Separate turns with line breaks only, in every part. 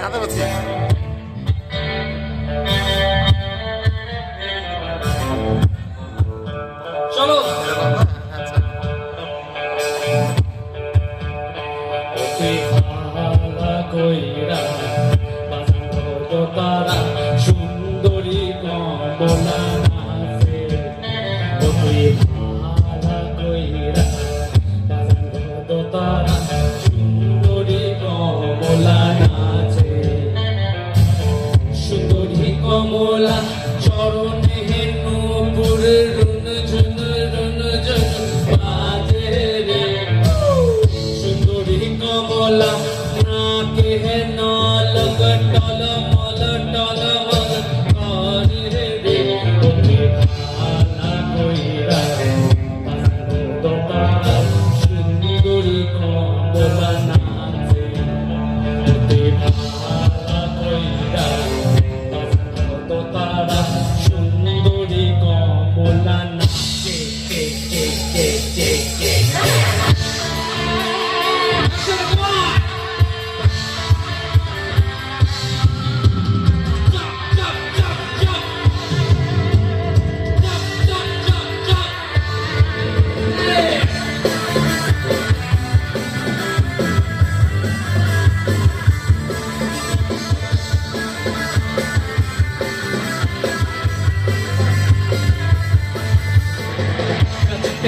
দেখাতে পারছি চলো। সুন্দরী কমলা। dollar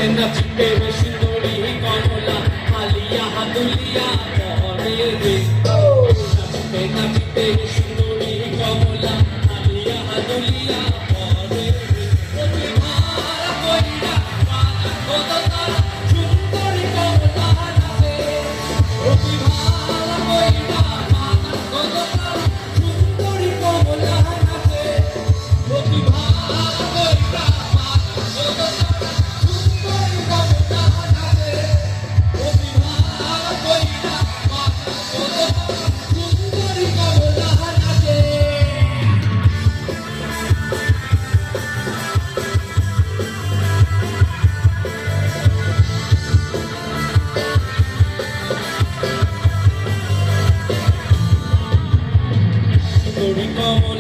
নাচতে নাচতে সিঁদুরি কমলা হালিয়া হাতুলিয়া পরে নাচতে নাচতে